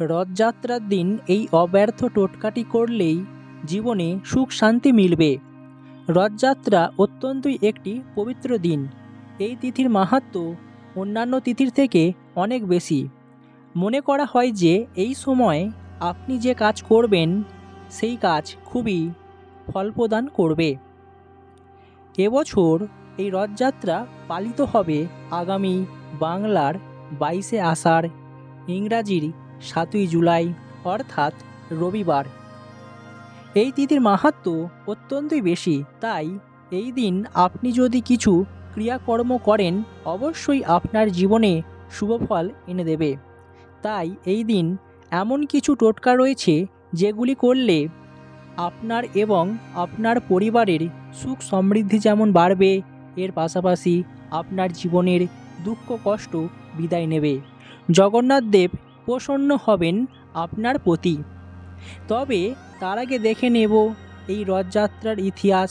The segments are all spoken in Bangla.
রথযাত্রার দিন এই অব্যর্থ টোটকাটি করলেই জীবনে সুখ শান্তি মিলবে। রথযাত্রা অত্যন্তই একটি পবিত্র দিন। এই তিথির মাহাত্ম্য অন্যান্য তিথির থেকে অনেক বেশি। মনে করা হয় যে এই সময় আপনি যে কাজ করবেন, সেই কাজ খুবই ফল প্রদান করবে এবছর এই রথযাত্রা পালিত হবে আগামী বাংলার বাইশে আষাঢ় ইংরাজির সাতই জুলাই, অর্থাৎ রবিবার। এই তিথির মাহাত্ম্য অত্যন্তই বেশি, তাই এই দিন আপনি যদি কিছু ক্রিয়াকর্ম করেন, অবশ্যই আপনার জীবনে শুভফল এনে দেবে। তাই এই দিন এমন কিছু টোটকা রয়েছে, যেগুলি করলে আপনার এবং আপনার পরিবারের সুখ সমৃদ্ধি যেমন বাড়বে, এর পাশাপাশি আপনার জীবনের দুঃখ কষ্ট বিদায় নেবে। জগন্নাথ দেব প্রসন্ন হবেন আপনার প্রতি তবে তার আগে দেখে নেব এই রথযাত্রার ইতিহাস,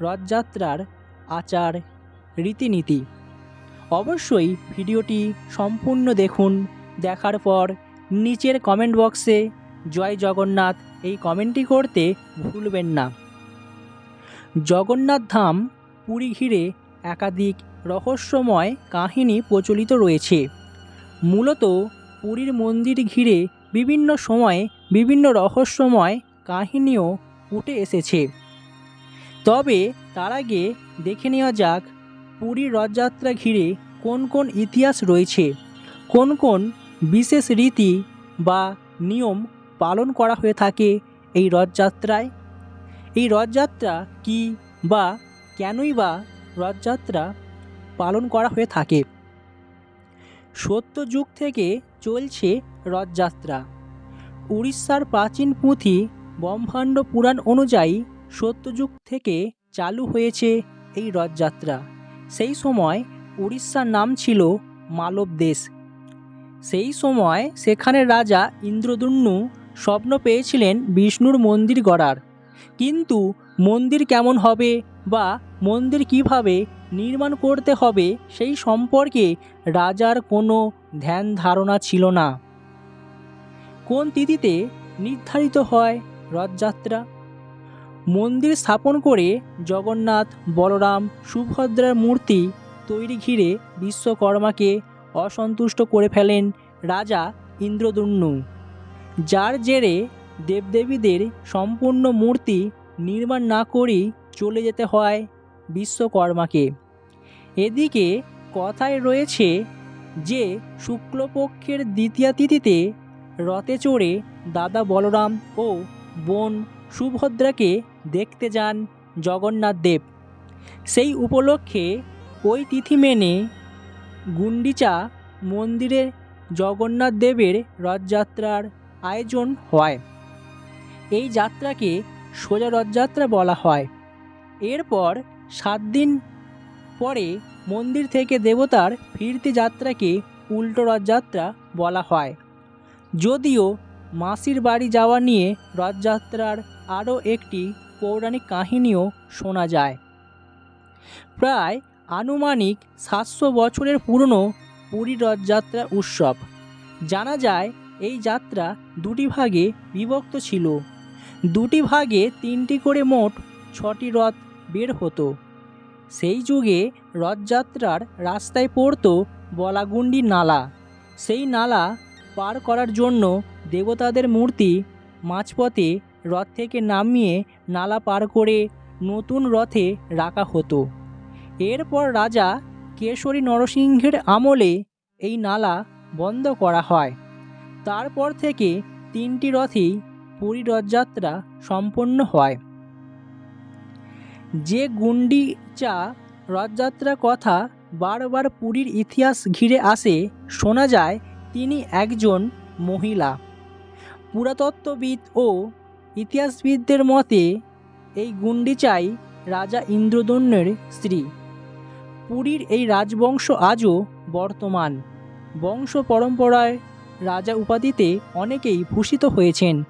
রথযাত্রার আচার, রীতিনীতি। অবশ্যই ভিডিওটি সম্পূর্ণ দেখুন, দেখার পর নিচের কমেন্ট বক্সে জয় জগন্নাথ এই কমেন্টটি করতে ভুলবেন না। জগন্নাথ ধাম পুরী ঘিরে একাধিক রহস্যময় কাহিনী প্রচলিত রয়েছে। মূলত পুরীর মন্দির ঘিরে বিভিন্ন সময়ে বিভিন্ন রহস্যময় কাহিনীও উঠে এসেছে। তবে তার আগে দেখে নেওয়া যাক, পুরীর রথযাত্রা ঘিরে কোন কোন ইতিহাস রয়েছে? কোন কোন বিশেষ রীতি বা নিয়ম পালন করা হয়ে থাকে এই রথযাত্রায়? এই রথযাত্রা কি বা কেনই বা রথযাত্রা পালন করা হয়ে থাকে? সত্য যুগ থেকে চলছে রথযাত্রা। উড়িষ্যার প্রাচীন পুঁথি ব্রহ্মাণ্ড পুরাণ অনুযায়ী সত্যযুগ থেকে চালু হয়েছে এই রথযাত্রা। সেই সময় উড়িষ্যার নাম ছিল মালব দেশ। সেই সময় সেখানে রাজা ইন্দ্রদুন্নু স্বপ্ন পেয়েছিলেন বিষ্ণুর মন্দির গড়ার। কিন্তু মন্দির কেমন হবে বা মন্দির কীভাবে নির্মাণ করতে হবে, সেই সম্পর্কে রাজার কোনো ধ্যান ধারণা ছিল না। কোন তিথিতে নির্ধারিত হয় রথযাত্রা? মন্দির স্থাপন করে জগন্নাথ, বলরাম, সুভদ্রার মূর্তি তৈরি ঘিরে বিশ্বকর্মাকে অসন্তুষ্ট করে ফেলেন রাজা ইন্দ্রদুম্নু যার জেরে দেবদেবীদের সম্পূর্ণ মূর্তি নির্মাণ না করেই চলে যেতে হয় বিশ্বকর্মাকে। এদিকে কথায় রয়েছে যে, শুক্লপক্ষের দ্বিতীয়া তিথিতে রথে চড়ে দাদা বলরাম ও বোন সুভদ্রাকে দেখতে যান জগন্নাথ দেব। সেই উপলক্ষে ওই তিথি মেনে গুন্ডিচা মন্দিরে জগন্নাথ দেবের রথযাত্রার আয়োজন হয়। এই যাত্রাকে সোজা রথযাত্রা বলা হয়। এরপর সাত দিন পরে মন্দির থেকে দেবতার ফিরতি যাত্রাকে উল্টো রথযাত্রা বলা হয়। যদিও মাসির বাড়ি যাওয়া নিয়ে রথযাত্রার আরও একটি পৌরাণিক কাহিনীও শোনা যায়। প্রায় আনুমানিক সাতশো বছরের পুরনো পুরী রথযাত্রা উৎসব। জানা যায় এই যাত্রা দুটি ভাগে বিভক্ত ছিল। দুটি ভাগে তিনটি করে মোট ছটি রথ বের হতো। সেই যুগে রথযাত্রার রাস্তায় পড়তো বলাগুন্ডি নালা। সেই নালা পার করার জন্য দেবতাদের মূর্তি মাঝপথে রথ থেকে নামিয়ে নালা পার করে নতুন রথে রাখা হতো। এরপর রাজা কেশরী নরসিংহের আমলে এই নালা বন্ধ করা হয়। তারপর থেকে তিনটি রথেই পুরী রথযাত্রা সম্পন্ন হয়। যে গুন্ডিচা রথযাত্রার কথা বারবার পুরীর ইতিহাস ঘিরে আসে, শোনা যায় তিনি একজন মহিলা। পুরাতত্ত্ববিদ ও ইতিহাসবিদদের মতে, এই গুন্ডিচাই রাজা ইন্দ্রদন্যের স্ত্রী। পুরীর এই রাজবংশ আজও বর্তমান। বংশ পরম্পরায় রাজা উপাধিতে অনেকেই ভূষিত হয়েছেন।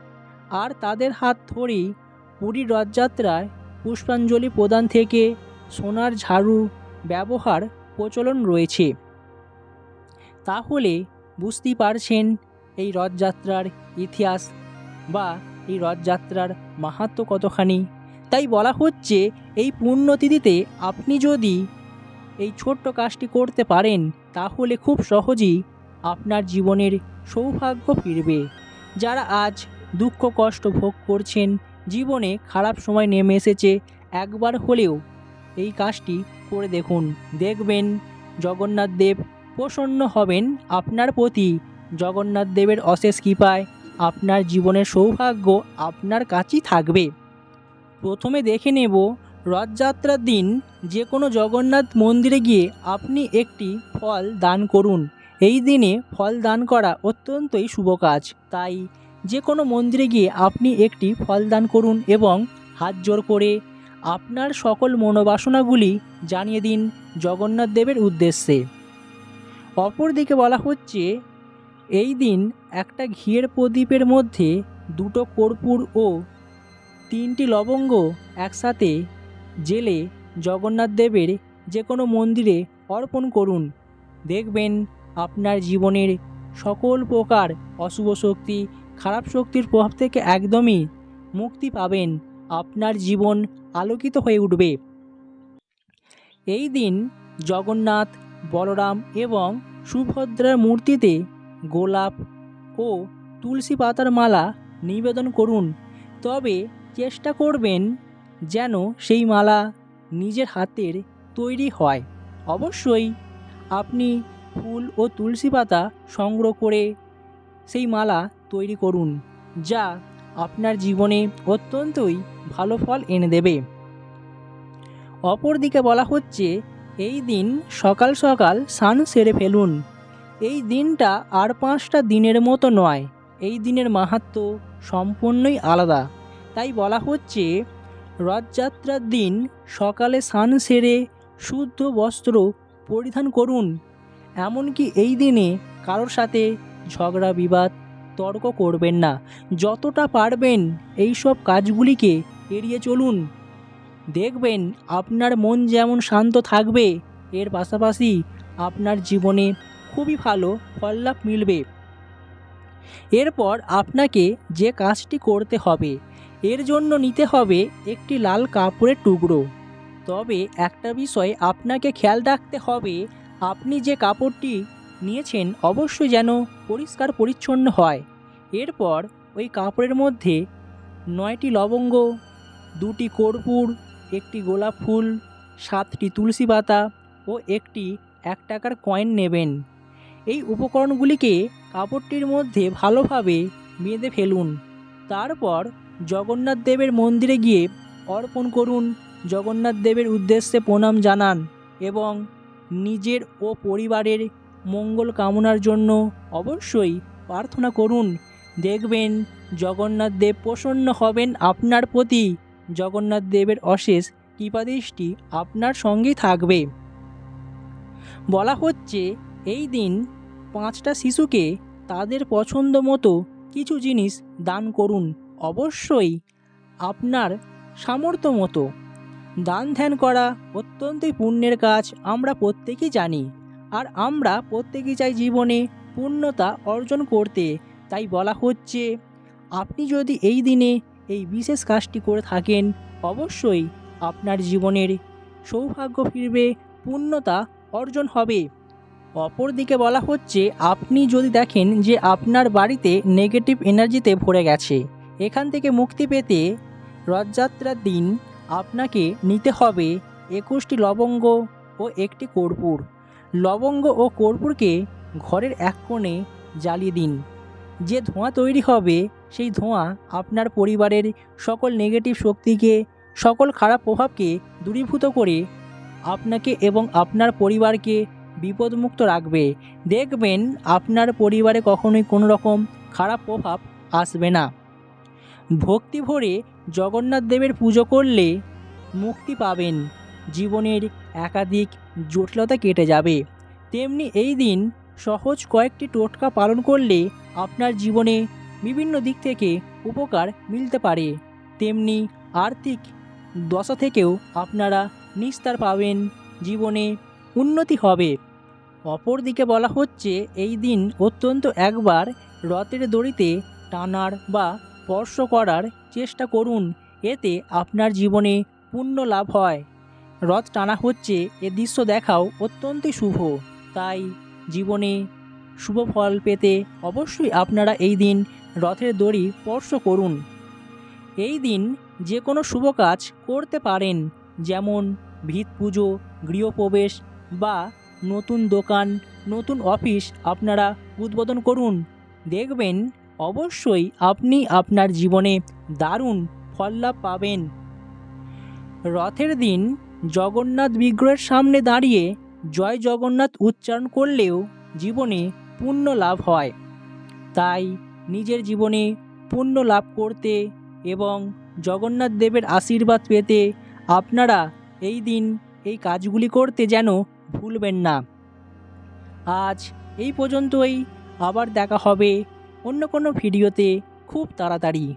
আর তাদের হাত ধরেই পুরীর রথযাত্রায় পুষ্পাঞ্জলি প্রদান থেকে সোনার ঝাড়ু ব্যবহার প্রচলন রয়েছে। তাহলে বুঝতেই পারছেন এই রথযাত্রার ইতিহাস বা এই রথযাত্রার মাহাত্ম্য কতখানি। তাই বলা হচ্ছে এই পুণ্যতিথিতে আপনি যদি এই ছোট্ট কাজটি করতে পারেন, তাহলে খুব সহজেই আপনার জীবনের সৌভাগ্য ফিরবে। যারা আজ দুঃখ কষ্ট ভোগ করছেন জীবনে খারাপ সময় নেমে এসেছে। একবার হলেও এই কাজটি করে দেখুন। দেখবেন জগন্নাথ দেব প্রসন্ন হবেন আপনার প্রতি। জগন্নাথ দেবের অশেষ কৃপায় আপনার জীবনের সৌভাগ্য আপনার কাছেই থাকবে। প্রথমে দেখে নেব রথযাত্রার দিন যে কোনো জগন্নাথ মন্দিরে গিয়ে আপনি একটি ফল দান করুন। এই দিনে ফল দান করা অত্যন্তই শুভ কাজ। তাই যে কোনো মন্দিরে গিয়ে আপনি একটি ফল দান করুন এবং হাত জোর করে আপনার সকল মনোবাসনাগুলি জানিয়ে দিন জগন্নাথ দেবের উদ্দেশ্যে। অপরদিকে বলা হচ্ছে, এই দিন একটা ঘিয়ের প্রদীপের মধ্যে দুটো কর্পূর ও তিনটি লবঙ্গ একসাথে জেলে জগন্নাথ দেবের যে কোনো মন্দিরে অর্পণ করুন। দেখবেন আপনার জীবনের সকল প্রকার অশুভ শক্তি খারাপ শক্তির প্রভাব থেকে একদমই মুক্তি পাবেন। আপনার জীবন আলোকিত হয়ে উঠবে। এই দিন জগন্নাথ, বলরাম এবং সুভদ্রার মূর্তিতে গোলাপ ও তুলসী পাতার মালা নিবেদন করুন। তবে চেষ্টা করবেন যেন সেই মালা নিজের হাতের তৈরি হয়। অবশ্যই আপনি ফুল ও তুলসী পাতা সংগ্রহ করে সেই মালা তৈরি করুন, যা আপনার জীবনে অত্যন্তই ভালো ফল এনে দেবে। অপরদিকে বলা হচ্ছে, এই দিন সকাল সকাল স্নান সেরে ফেলুন। এই দিনটা আর পাঁচটা দিনের মতো নয়, এই দিনের মাহাত্ম্য সম্পূর্ণই আলাদা। তাই বলা হচ্ছে, রথযাত্রার দিন সকালে স্নান সেরে শুদ্ধ বস্ত্র পরিধান করুন। এমনকি এই দিনে কারোর সাথে ঝগড়া বিবাদ তর্ক করবেন না। যতটা পারবেন এই সব কাজগুলিকে এড়িয়ে চলুন। দেখবেন আপনার মন যেমন শান্ত থাকবে, এর পাশাপাশি আপনার জীবনে খুবই ভালো ফললাভ মিলবে। এরপর আপনাকে যে কাজটি করতে হবে, এর জন্য নিতে হবে একটি লাল কাপড়ের টুকরো। তবে একটা বিষয় আপনাকে খেয়াল রাখতে হবে, আপনি যে কাপড়টি নিয়েছেন অবশ্যই যেন পরিষ্কার পরিচ্ছন্ন হয়। এরপর ওই কাপড়ের মধ্যে নয়টি লবঙ্গ, দুটি কর্পূর, একটি গোলাপ ফুল, সাতটি তুলসী পাতা ও একটি এক টাকার কয়েন নেবেন। এই উপকরণগুলিকে কাপড়টির মধ্যে ভালোভাবে বেঁধে ফেলুন। তারপর জগন্নাথ দেবের মন্দিরে গিয়ে অর্পণ করুন। জগন্নাথ দেবের উদ্দেশ্যে প্রণাম জানান এবং নিজের ও পরিবারের মঙ্গল কামনার জন্য অবশ্যই প্রার্থনা করুন। দেখবেন জগন্নাথ দেব প্রসন্ন হবেন আপনার প্রতি। জগন্নাথ দেবের অশেষ কৃপাদৃষ্টি আপনার সঙ্গে থাকবে। বলা হচ্ছে, এই দিন পাঁচটা শিশুকে তাদের পছন্দ মতো কিছু জিনিস দান করুন। অবশ্যই আপনার সামর্থ্য মতো। দান ধ্যান করা অত্যন্তই পুণ্যের কাজ আমরা প্রত্যেকেই জানি। আর আমরা প্রত্যেকেই চাই জীবনে পূর্ণতা অর্জন করতে। তাই বলা হচ্ছে, আপনি যদি এই দিনে এই বিশেষ কাজটি করে থাকেন, অবশ্যই আপনার জীবনের সৌভাগ্য ফিরবে, পূর্ণতা অর্জন হবে। অপরদিকে বলা হচ্ছে, আপনি যদি দেখেন যে আপনার বাড়িতে নেগেটিভ এনার্জিতে ভরে গেছে, এখান থেকে মুক্তি পেতে রথযাত্রার দিন আপনাকে নিতে হবে একুশটি লবঙ্গ ও একটি কর্পূর। লবঙ্গ ও কর্পূরকে ঘরের এক কোণে জ্বালিয়ে দিন। যে ধোঁয়া তৈরি হবে, সেই ধোঁয়া আপনার পরিবারের সকল নেগেটিভ শক্তিকে, সকল খারাপ প্রভাবকে দূরীভূত করে আপনাকে এবং আপনার পরিবারকে বিপদমুক্ত রাখবে। দেখবেন, আপনার পরিবারে কখনোই কোনো রকম খারাপ প্রভাব আসবে না। ভক্তি ভরে জগন্নাথ দেবের পুজো করলে মুক্তি পাবেন। জীবনের একাধিক জটিলতা কেটে যাবে। তেমনি এই দিন সহজ কয়েকটি টোটকা পালন করলে আপনার জীবনে বিভিন্ন দিক থেকে উপকার মিলতে পারে। তেমনি আর্থিক দশা থেকেও আপনারা নিস্তার পাবেন, জীবনে উন্নতি হবে। অপরদিকে বলা হচ্ছে, এই দিন অত্যন্ত একবার রথের দড়িতে টানার বা স্পর্শ করার চেষ্টা করুন। এতে আপনার জীবনে পুণ্য লাভ হয়। রথ টানা হচ্ছে, এ দৃশ্য দেখাও অত্যন্তই শুভ। তাই জীবনে শুভ ফল পেতে অবশ্যই আপনারা এই দিন রথের দড়ি স্পর্শ করুন। এই দিন যে কোনো শুভ কাজ করতে পারেন, যেমন ভিত পুজো, গৃহপ্রবেশ বা নতুন দোকান, নতুন অফিস আপনারা উদ্বোধন করুন। দেখবেন অবশ্যই আপনি আপনার জীবনে দারুণ ফল লাভ পাবেন। রথের দিন জগন্নাথ বিগ্রহের সামনে দাঁড়িয়ে জয় জগন্নাথ উচ্চারণ করলেও জীবনে পুণ্য লাভ হয়। তাই নিজের জীবনে পুণ্য লাভ করতে এবং জগন্নাথ দেবের আশীর্বাদ পেতে আপনারা এই দিন এই কাজগুলি করতে যেন ভুলবেন না। আজ এই পর্যন্তই। আবার দেখা হবে অন্য কোনো ভিডিওতে খুব তাড়াতাড়ি।